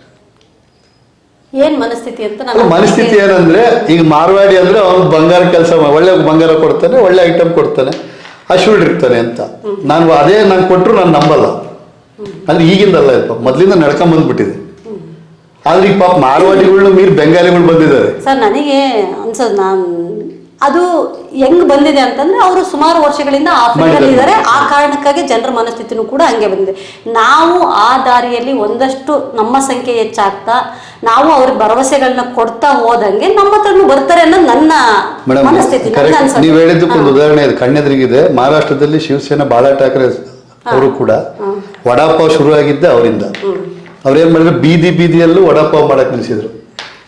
ಏನ್ ಮನಸ್ಥಿತಿ ಅಂತ ಮನಸ್ಥಿತಿ ಏನಂದ್ರೆ ಈಗ ಮಾರವಾಡಿ ಅಂದ್ರೆ ಅವ್ನು ಬಂಗಾರ ಕೆಲಸ ಒಳ್ಳೆ ಬಂಗಾರ ಕೊಡ್ತಾನೆ ಒಳ್ಳೆ ಐಟಮ್ ಕೊಡ್ತಾನೆ ಅಶ್ವಡ್ ಇರ್ತಾನೆ ಅಂತ. ನಾನು ಅದೇ ನಾನು ಕೊಟ್ಟರು ನಾನು ನಂಬಲ್ಲ. ಅಂದ್ರೆ ಈಗಿಂದಲ್ಲ ಇದು ಮೊದಲಿಂದ ಮೊದ್ಲಿಂದ ನಡ್ಕೊಂಡ್ ಬಂದ್ಬಿಟ್ಟಿದೆ. ಆದ್ರೆ ಈಗ ಪಾಪ ಮಾರವಾಡಿಗಳ್ನ ಮೀರಿ ಬೆಂಗಾಲಿಗಳು ಬಂದಿದ್ದಾರೆ. ಸರ್ ನನಗೆ ಅನ್ಸೋದು ನಾನು ಅದು ಹೆಂಗ್ ಬಂದಿದೆ ಅಂತಂದ್ರೆ ಅವರು ಸುಮಾರು ವರ್ಷಗಳಿಂದ ಆಫ್ರಿಕಾದಲ್ಲಿ ಇದ್ದಾರೆ. ಆ ಕಾರಣಕ್ಕಾಗಿ ಜನರ ಮನಸ್ಥಿತಿನೂ ಕೂಡ ಹಂಗೆ ಬಂದಿದೆ. ನಾವು ಆ ದಾರಿಯಲ್ಲಿ ಒಂದಷ್ಟು ನಮ್ಮ ಸಂಖ್ಯೆ ಹೆಚ್ಚಾಗ್ತಾ ನಾವು ಅವ್ರಿಗೆ ಭರವಸೆಗಳನ್ನ ಕೊಡ್ತಾ ಹೋದಂಗೆ ನಮ್ಮ ಹತ್ರನು ಬರ್ತಾರೆ ಅನ್ನೋದು ನನ್ನ ಮನಸ್ಥಿತಿ ನೀವು ಹೇಳಿದ್ದಕ್ಕೊಂದು ಉದಾಹರಣೆ ಇದೆ ಕಣ್ಣೆದ್ರಿಗಿದೆ. ಮಹಾರಾಷ್ಟ್ರದಲ್ಲಿ ಶಿವಸೇನಾ ಬಾಳಾ ಠಾಕ್ರೆ ಅವರು ಕೂಡ ವಡಾಪಾವ್ ಶುರು ಆಗಿದ್ದೆ ಅವರಿಂದ ಅವ್ರೇನ್ ಮಾಡಿದ್ರು? ಬೀದಿ ಬೀದಿಯಲ್ಲೂ ವಡಾಪಾವ್ ಮಾಡಕ್ ನಿಲ್ಸಿದ್ರು.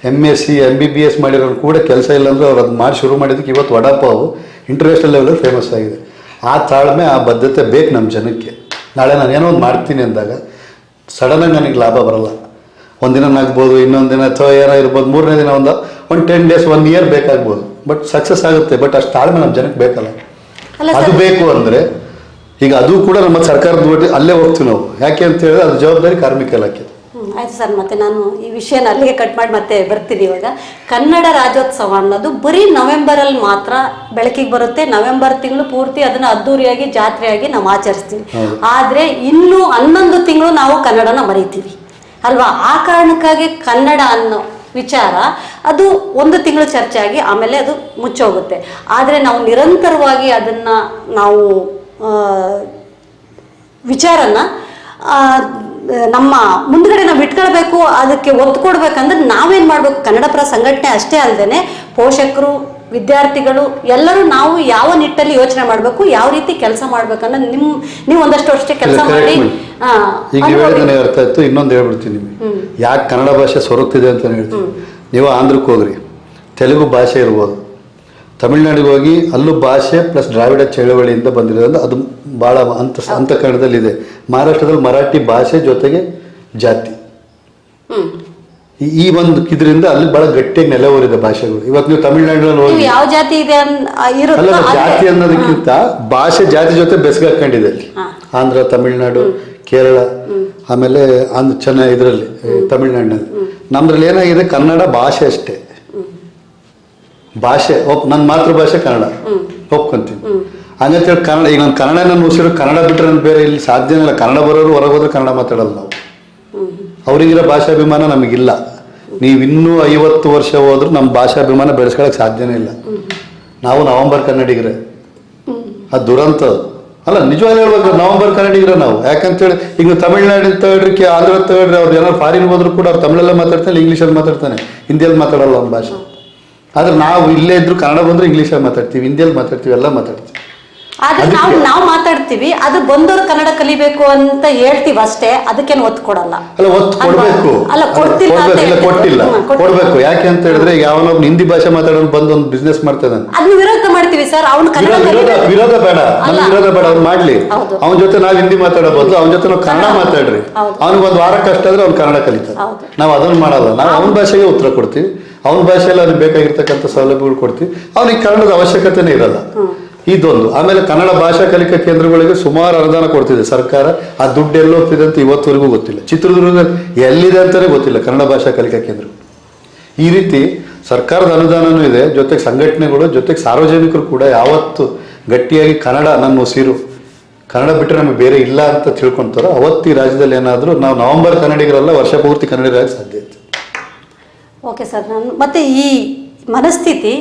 M S C M B B S ಮಾಡಿರೋರು ಕೂಡ ಕೆಲಸ ಇಲ್ಲ ಅಂದ್ರೆ ಅವ್ರು ಅದು ಮಾಡಿ ಶುರು ಮಾಡಿದ್ದಕ್ಕೆ ಇವತ್ತು ವಡಾಪಾವ್ ಇಂಟರ್ನ್ಯಾಷನಲ್ ಲೆವೆಲಲ್ಲಿ ಫೇಮಸ್ ಆಗಿದೆ. ಆ ತಾಳ್ಮೆ ಆ ಬದ್ಧತೆ ಬೇಕು ನಮ್ಮ ಜನಕ್ಕೆ. ನಾಳೆ ನಾನು ಏನೋ ಒಂದು ಮಾಡ್ತೀನಿ ಅಂದಾಗ ಸಡನ್ನಾಗಿ ನನಗೆ ಲಾಭ ಬರಲ್ಲ. ಒಂದಿನ ಆಗ್ಬೋದು ಇನ್ನೊಂದು ದಿನ ಅಥವಾ ಏನೋ ಇರ್ಬೋದು ಮೂರನೇ ದಿನ ಒಂದು ಒಂದು ಟೆನ್ ಡೇಸ್ ಒನ್ ಇಯರ್ ಬೇಕಾಗ್ಬೋದು. ಬಟ್ ಸಕ್ಸಸ್ ಆಗುತ್ತೆ ಬಟ್ ಅಷ್ಟು ತಾಳ್ಮೆ ನಮ್ಮ ಜನಕ್ಕೆ ಬೇಕಲ್ಲ. ಅದು ಬೇಕು ಅಂದ್ರೆ ಈಗ ಅದು ಕೂಡ ನಮ್ಮ ಸರ್ಕಾರದ ಬಗ್ಗೆ ಅಲ್ಲೇ ಹೋಗ್ತೀವಿ ನಾವು. ಯಾಕೆ ಅಂತ ಹೇಳಿದ್ರೆ ಅದು ಜವಾಬ್ದಾರಿ ಕಾರ್ಮಿಕ ಇಲಾಖೆ. ಆಯ್ತು ಸರ್ ಮತ್ತೆ ನಾನು ಈ ವಿಷಯನ ಅಲ್ಲಿಗೆ ಕಟ್ ಮಾಡಿ ಮತ್ತೆ ಬರ್ತೀನಿ ಇವಾಗ. ಕನ್ನಡ ರಾಜ್ಯೋತ್ಸವ ಅನ್ನೋದು ಬರೀ ನವೆಂಬರಲ್ಲಿ ಮಾತ್ರ ಬೆಳಕಿಗೆ ಬರುತ್ತೆ. ನವೆಂಬರ್ ತಿಂಗಳು ಪೂರ್ತಿ ಅದನ್ನ ಅದ್ದೂರಿಯಾಗಿ ಜಾತ್ರೆಯಾಗಿ ನಾವು ಆಚರಿಸ್ತೀವಿ. ಆದ್ರೆ ಇನ್ನು ಹನ್ನೊಂದು ತಿಂಗಳು ನಾವು ಕನ್ನಡನ ಮರಿತೀವಿ. ಅಲ್ವಾ? ಆ ಕಾರಣಕ್ಕಾಗಿ ಕನ್ನಡ ಅನ್ನೋ ವಿಚಾರ ಅದು ಒಂದು ತಿಂಗಳು ಚರ್ಚೆ ಆಗಿ ಆಮೇಲೆ ಅದು ಮುಚ್ಚೋಗುತ್ತೆ. ಆದ್ರೆ ನಾವು ನಿರಂತರವಾಗಿ ಅದನ್ನ ನಾವು ವಿಚಾರನ ನಮ್ಮ ಮುಂದ್ಗಡೆ ನಾವು ಇಟ್ಕೊಳ್ಬೇಕು ಅದಕ್ಕೆ ಒತ್ತು ಕೊಡ್ಬೇಕಂದ್ರೆ ನಾವೇನ್ ಮಾಡ್ಬೇಕು? ಕನ್ನಡಪರ ಸಂಘಟನೆ ಅಷ್ಟೇ ಅಲ್ಲದೆ ಪೋಷಕರು ವಿದ್ಯಾರ್ಥಿಗಳು ಎಲ್ಲರೂ ನಾವು ಯಾವ ನಿಟ್ಟಲ್ಲಿ ಯೋಚನೆ ಮಾಡಬೇಕು ಯಾವ ರೀತಿ ಕೆಲಸ ಮಾಡ್ಬೇಕನ್ನೋ ನಿಮ್ ನೀವು ಒಂದಷ್ಟು ವರ್ಷ ಕೆಲಸ ಮಾಡಿ ಈಗ ನೀವು ಅರ್ಥ ಆಯ್ತು ಇನ್ನೊಂದು ಹೇಳ್ಬಿಡ್ತೀನಿ ನಿಮಗೆ. ಯಾಕೆ ಕನ್ನಡ ಭಾಷೆ ಸೊರಗ್ತಿದೆ ಅಂತ ಹೇಳ್ತೀನಿ. ನೀವು ಆಂಧ್ರಕ್ಕೆ ಹೋಗ್ರಿ. ತೆಲುಗು ಭಾಷೆ ಇರ್ಬೋದು. ತಮಿಳ್ನಾಡಿಗೆ ಹೋಗಿ ಅಲ್ಲೂ ಭಾಷೆ ಪ್ಲಸ್ ದ್ರಾವಿಡ ಚಳವಳಿಯಿಂದ ಬಂದಿರೋದ್ರಿಂದ ಅದು ಭಾಳ ಅಂತ ಅಂತ ಕನ್ನಡದಲ್ಲಿದೆ ಮಹಾರಾಷ್ಟ್ರದಲ್ಲಿ ಮರಾಠಿ ಭಾಷೆ ಜೊತೆಗೆ ಜಾತಿ. ಈ- ಒಂದು ಇದರಿಂದ ಅಲ್ಲಿ ಬಹಳ ಗಟ್ಟಿಯಾಗಿ ನೆಲೆಯೂರಿದೆ ಭಾಷೆಗಳು. ಇವತ್ತು ನೀವು ತಮಿಳ್ನಾಡಿನಲ್ಲಿ ಹೋಗಿ ಯಾವ ಜಾತಿ ಇದೆ ಅಲ್ಲ ಜಾತಿ ಅನ್ನೋದಕ್ಕಿಂತ ಭಾಷೆ ಜಾತಿ ಜೊತೆ ಬೆಸಗಾಕೊಂಡಿದೆ ಅಲ್ಲಿ. ಆಂಧ್ರ ತಮಿಳ್ನಾಡು ಕೇರಳ ಆಮೇಲೆ ಆಂಧ್ರ ಚೆನ್ನೈ ಇದರಲ್ಲಿ ತಮಿಳ್ನಾಡಿನಲ್ಲಿ. ನಮ್ದ್ರಲ್ಲಿ ಏನಾಗಿದೆ ಕನ್ನಡ ಭಾಷೆ ಅಷ್ಟೇ. ಭಾಷೆ ಒಪ್ ನನ್ನ ಮಾತೃಭಾಷೆ ಕನ್ನಡ. ಒಪ್ಕೊಂತೀನಿ. ಹಂಗಂತೇಳಿ ಕನ್ನಡ ಈಗ ನಾನು ಕನ್ನಡ ನಾನು ಉಸಿರು ಕನ್ನಡ ಬಿಟ್ಟರೆ ನನ್ನ ಬೇರೆ ಇಲ್ಲಿ ಸಾಧ್ಯನೇ ಇಲ್ಲ. ಕನ್ನಡ ಬರೋರು ಹೊರಗೆ ಹೋದ್ರೆ ಕನ್ನಡ ಮಾತಾಡಲ್ಲ ನಾವು. ಅವರಿಗಿರೋ ಭಾಷಾಭಿಮಾನ ನಮಗಿಲ್ಲ. ನೀವಿನ್ನೂ ಐವತ್ತು ವರ್ಷ ಹೋದ್ರೂ ನಮ್ಮ ಭಾಷಾಭಿಮಾನ ಬೆಳೆಸ್ಕೊಳಕ್ಕೆ ಸಾಧ್ಯನೇ ಇಲ್ಲ. ನಾವು ನವಂಬರ್ ಕನ್ನಡಿಗರೇ. ಅದು ದುರಂತ. ಅಲ್ಲ ನಿಜವಾಗ್ಲೂ ಹೇಳ್ಬೇಕು ನವಂಬರ್ ಕನ್ನಡಿಗರ ನಾವು. ಯಾಕಂತೇಳಿ ಈಗ ನೀವು ತಮಿಳ್ನಾಡಿನ ತಗೊಳ್ರಿ ಆಂಧ್ರ ತಗೊಳ್ರಿ ಅವ್ರು ಏನಾದ್ರು ಫಾರಿನ್ ಹೋದ್ರು ಕೂಡ ಅವ್ರು ತಮಿಳಲ್ಲೇ ಮಾತಾಡ್ತಾನೆ ಇಂಗ್ಲೀಷಲ್ಲಿ ಮಾತಾಡ್ತಾನೆ ಹಿಂದಿಯಲ್ಲಿ ಮಾತಾಡಲ್ಲ ಅವ್ನ ಭಾಷೆ. ಆದ್ರೆ ನಾವು ಇಲ್ಲೇ ಇದ್ರು ಕನ್ನಡ ಬಂದ್ರೆ ಇಂಗ್ಲೀಷಲ್ಲಿ ಮಾತಾಡ್ತೀವಿ ಹಿಂದಿಯಲ್ಲಿ ಮಾತಾಡ್ತೀವಿ ಎಲ್ಲ ಮಾತಾಡ್ತೀವಿ ಆದ್ರೆ ನಾವು ನಾವು ಮಾತಾಡ್ತೀವಿ ಅದು ಬಂದವರು ಕನ್ನಡ ಕಲಿಬೇಕು ಅಂತ ಹೇಳ್ತೀವಿ ಅಷ್ಟೇ ಅದಕ್ಕೇನು ಒತ್ತು ಕೊಡಲ್ಲ ಅಲ್ಲ ಒತ್ತು? ಕೊಡ್ಬೇಕು ಅಲ್ಲ ಕೊಡ್ತಿಲ್ಲ ಅಂತ ಕೊಡ್ಬೇಕು, ಇಲ್ಲ. ಕೊಟ್ಟಿಲ್ಲ ಹ್ಮ್. ಕೊಡ್ಬೇಕು ಯಾಕೆ ಅಂತ ಹೇಳಿದ್ರೆ ಈಗ ಯಾವನೊಬ್ಬ ಹಿಂದಿ ಭಾಷೆ ಮಾತಾಡೋನು ಬಂದು ಒಂದು ಬಿಸ್ನೆಸ್ ಮಾಡ್ತಾ ಇದ್ದಾನೆ ಅದನ್ನ ವಿರೋಧ ಮಾಡ್ತೀವಿ ಸರ್ ಅವ್ನು ಕನ್ನಡ ವಿರೋಧ ವಿರೋಧ ಕಲಿಬೇಕು. ವಿರೋಧ ಬೇಡ ಅಲ್ಲ. ನಮ್ಗೆ ವಿರೋಧ ಬೇಡ ಅವ್ನು ಮಾಡ್ಲಿ ಹೌದು. ಅವನ ಜೊತೆ ನಾವ್ ಹಿಂದಿ ಮಾತಾಡೋ ಬದಲು ಅವನ ಜೊತೆ ನಾವು ಕನ್ನಡ ಕನ್ನಡ. ಮಾತಾಡ್ರಿ ಹೌದು. ಅವ್ನಿಗೆ ಒಂದು ವಾರ ಕಷ್ಟ ಆದ್ರೆ ಅವ್ನು ಕನ್ನಡ ಕಲಿತಾನೆ ಹೌದು. ನಾವು ಅದನ್ನ ಮಾಡಲ್ಲ ನಾವು ಅವನ ಭಾಷೆಗೆ ಉತ್ತರ ಕೊಡ್ತೀವಿ ಅವನ ಭಾಷೆಯಲ್ಲಿ ಅವ್ರಿಗೆ ಬೇಕಾಗಿರ್ತಕ್ಕಂಥ ಸೌಲಭ್ಯಗಳು ಕೊಡ್ತೀವಿ. ಅವನಿಗೆ ಕನ್ನಡದ ಅವಶ್ಯಕತೆನೇ ಇರಲ್ಲ. ಇದೊಂದು. ಆಮೇಲೆ ಕನ್ನಡ ಭಾಷಾ ಕಲಿಕಾ ಕೇಂದ್ರಗಳಿಗೆ ಸುಮಾರು ಅನುದಾನ ಕೊಡ್ತಿದೆ ಸರ್ಕಾರ. ಆ ದುಡ್ಡು ಎಲ್ಲೋ ಹೋಗ್ತಿದೆ ಅಂತ ಇವತ್ತವರೆಗೂ ಗೊತ್ತಿಲ್ಲ. ಚಿತ್ರದುರ್ಗದ ಎಲ್ಲಿದೆ ಅಂತಾನೆ ಗೊತ್ತಿಲ್ಲ ಕನ್ನಡ ಭಾಷಾ ಕಲಿಕಾ ಕೇಂದ್ರ ಈ ರೀತಿ ಸರ್ಕಾರದ ಅನುದಾನನೂ ಇದೆ. ಜೊತೆಗೆ ಸಂಘಟನೆಗಳು ಜೊತೆಗೆ ಸಾರ್ವಜನಿಕರು ಕೂಡ ಯಾವತ್ತು ಗಟ್ಟಿಯಾಗಿ ಕನ್ನಡ ನನ್ನ ಉಸಿರು ಕನ್ನಡ ಬಿಟ್ಟರೆ ನಮಗೆ ಬೇರೆ ಇಲ್ಲ ಅಂತ ತಿಳ್ಕೊಂತಾರೋ ಅವತ್ತು ಈ ರಾಜ್ಯದಲ್ಲಿ ಏನಾದರೂ ನಾವು ನವೆಂಬರ್ ಕನ್ನಡಿಗರಲ್ಲ ವರ್ಷ ಪೂರ್ತಿ ಕನ್ನಡಿಗರಾಗಿ ಸಾಧ್ಯ ಓಕೆ ಸರ್ ನಾನು ಮತ್ತೆ ಈ ಮನಸ್ಥಿತಿ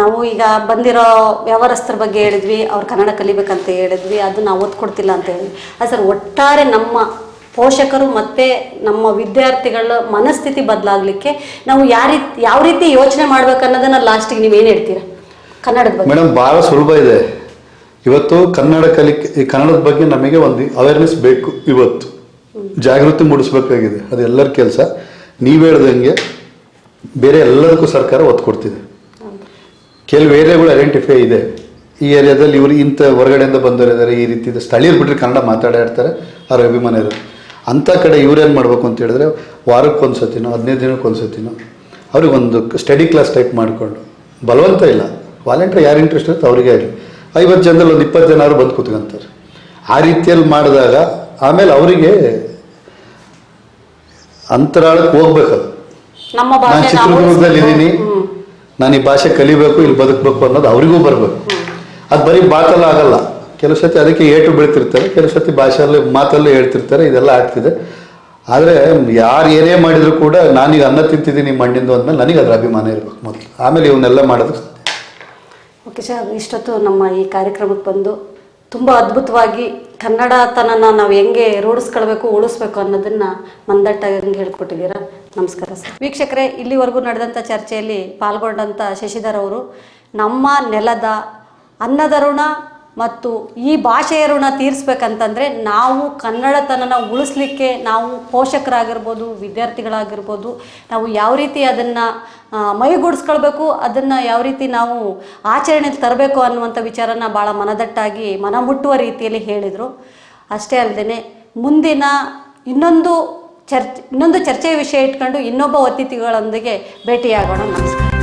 ನಾವು ಈಗ ಬಂದಿರೋ ವ್ಯವಹಾರಸ್ಥರ ಬಗ್ಗೆ ಹೇಳಿದ್ವಿ ಅವ್ರು ಕನ್ನಡ ಕಲಿಬೇಕಂತ ಹೇಳಿದ್ವಿ ಅದು ನಾವು ಒತ್ತು ಕೊಡ್ತಿಲ್ಲ ಅಂತ ಹೇಳಿದ್ವಿ. ಅದು ಸರ್ ಒಟ್ಟಾರೆ ನಮ್ಮ ಪೋಷಕರು ಮತ್ತು ನಮ್ಮ ವಿದ್ಯಾರ್ಥಿಗಳ ಮನಸ್ಥಿತಿ ಬದಲಾಗಲಿಕ್ಕೆ ನಾವು ಯಾವ ರೀತಿ ಯಾವ ರೀತಿ ಯೋಚನೆ ಮಾಡ್ಬೇಕನ್ನೋದನ್ನ ಲಾಸ್ಟಿಗೆ ಲಾಸ್ಟಿಗೆ ಏನು ಹೇಳ್ತೀರಾ? ಕನ್ನಡದ ಬಗ್ಗೆ. ಮೇಡಮ್ ಭಾಳ ಸುಲಭ ಇದೆ. ಇವತ್ತು ಕನ್ನಡ ಕಲಿಕೆ ಈ ಕನ್ನಡದ ಬಗ್ಗೆ ನಮಗೆ ಒಂದು ಅವೇರ್ನೆಸ್ ಬೇಕು ಇವತ್ತು. ಜಾಗೃತಿ ಮೂಡಿಸ್ಬೇಕಾಗಿದೆ. ಅದು ಎಲ್ಲರ ಕೆಲಸ. ನೀವು ಹೇಳ್ದಂಗೆ ಬೇರೆ ಎಲ್ಲದಕ್ಕೂ ಸರ್ಕಾರ ಒತ್ತು ಕೊಡ್ತಿದೆ. ಕೆಲವು ಏರಿಯಾಗಳು ಐಡೆಂಟಿಫೈ ಇದೆ. ಈ ಏರಿಯಾದಲ್ಲಿ ಇವರು ಇಂಥ ಹೊರಗಡೆಯಿಂದ ಬಂದವರು ಇದ್ದಾರೆ ಈ ರೀತಿ ಇದೆ. ಸ್ಥಳೀಯರು ಬಿಟ್ಟರೆ ಕನ್ನಡ ಮಾತಾಡಿರ್ತಾರೆ ಅವ್ರ ಅಭಿಮಾನ ಇರುತ್ತೆ. ಅಂಥ ಕಡೆ ಇವ್ರೇನು ಮಾಡಬೇಕು ಅಂತ ಹೇಳಿದ್ರೆ ವಾರಕ್ಕೊಂದು ಸತಿನೋ ಹದಿನೈದು ದಿನಕ್ಕೆ ಒಂದು ಸತಿನೋ ಅವ್ರಿಗೊಂದು ಸ್ಟಡಿ ಕ್ಲಾಸ್ ಟೈಪ್ ಮಾಡಿಕೊಂಡು. ಬಲವಂತ ಇಲ್ಲ. ವಾಲಂಟಿಯರ್ ಯಾರು ಇಂಟ್ರೆಸ್ಟ್ ಇರುತ್ತೆ ಅವರಿಗೆ ಆಗಲಿ ಐವತ್ತು ಜನದಲ್ಲಿ ಒಂದು ಇಪ್ಪತ್ತು ಜನ ಬಂದು ಕೂತ್ಕೊಂತಾರೆ. ಆ ರೀತಿಯಲ್ಲಿ ಮಾಡಿದಾಗ ಆಮೇಲೆ ಅವರಿಗೆ ಅಂತರಾಳಕ್ಕೆ ಹೋಗ್ಬೇಕು ನಮ್ಮ ನಾನು ಭಾಷೆ ನಾವು ಚಿತ್ರದುರ್ಗದಲ್ಲಿ ಇದ್ದೀನಿ ನಾನು ಈ ಭಾಷೆ ಕಲಿಬೇಕು ಇಲ್ಲಿ ಬದುಕಬೇಕು ಅನ್ನೋದು ಅವರಿಗೂ ಬರಬೇಕು. ಅದು ಬರೀ ಬಾತಲ್ಲ ಆಗಲ್ಲ. ಕೆಲವು ಸತಿ ಅದಕ್ಕೆ ಏಟು ಬೀಳ್ತಿರ್ತಾರೆ ಕೆಲವು ಸತಿ ಭಾಷೆಯಲ್ಲಿ ಮಾತಲ್ಲೇ ಹೇಳ್ತಿರ್ತಾರೆ ಇದೆಲ್ಲ ಆಗ್ತಿದೆ. ಆದರೆ ಯಾರು ಏನೇ ಮಾಡಿದ್ರು ಕೂಡ ನಾನೀಗ ಅನ್ನ ತಿಂತಿದ್ದೀನಿ ಮಣ್ಣಿಂದು ಅಂದಮೇಲೆ ನನಗೆ ಅದರ ಅಭಿಮಾನ ಇರಬೇಕು ಮೊದಲು. ಆಮೇಲೆ ಇವನ್ನೆಲ್ಲ ಮಾಡೋದು ಓಕೆ ಸರ್ ಇಷ್ಟೊತ್ತು ನಮ್ಮ ಈ ಕಾರ್ಯಕ್ರಮಕ್ಕೆ ಬಂದು ತುಂಬ ಅದ್ಭುತವಾಗಿ ಕನ್ನಡತನನ ನಾವು ಹೆಂಗೆ ರೂಢಿಸ್ಕೊಳ್ಬೇಕು ಉಳಿಸ್ಬೇಕು ಅನ್ನೋದನ್ನ ಮಂದಟ್ಟಾಗಿ ಹೇಳ್ಕೊಟ್ಟಿದ್ದೀರಾ. ನಮಸ್ಕಾರ ಸರ್. ವೀಕ್ಷಕರೇ, ಇಲ್ಲಿವರೆಗೂ ನಡೆದಂಥ ಚರ್ಚೆಯಲ್ಲಿ ಪಾಲ್ಗೊಂಡಂಥ ಶಶಿಧರ್ ಅವರು, ನಮ್ಮ ನೆಲದ ಅನ್ನದ ಋಣ ಮತ್ತು ಈ ಭಾಷೆಯ ಋಣ ತೀರಿಸ್ಬೇಕಂತಂದರೆ ನಾವು ಕನ್ನಡತನನ ಉಳಿಸ್ಲಿಕ್ಕೆ ನಾವು ಪೋಷಕರಾಗಿರ್ಬೋದು, ವಿದ್ಯಾರ್ಥಿಗಳಾಗಿರ್ಬೋದು, ನಾವು ಯಾವ ರೀತಿ ಅದನ್ನು ಮೈಗೂಡಿಸ್ಕೊಳ್ಬೇಕು, ಅದನ್ನು ಯಾವ ರೀತಿ ನಾವು ಆಚರಣೆಗೆ ತರಬೇಕು ಅನ್ನುವಂಥ ವಿಚಾರನ ಭಾಳ ಮನದಟ್ಟಾಗಿ ಮನಮುಟ್ಟುವ ರೀತಿಯಲ್ಲಿ ಹೇಳಿದರು. ಅಷ್ಟೇ ಅಲ್ಲದೆ ಮುಂದಿನ ಇನ್ನೊಂದು ಚರ್ಚೆ ಇನ್ನೊಂದು ಚರ್ಚೆಯ ವಿಷಯ ಇಟ್ಕೊಂಡು ಇನ್ನೊಬ್ಬ ಅತಿಥಿಗಳೊಂದಿಗೆ ಭೇಟಿಯಾಗೋಣ. ನಮಸ್ಕಾರ.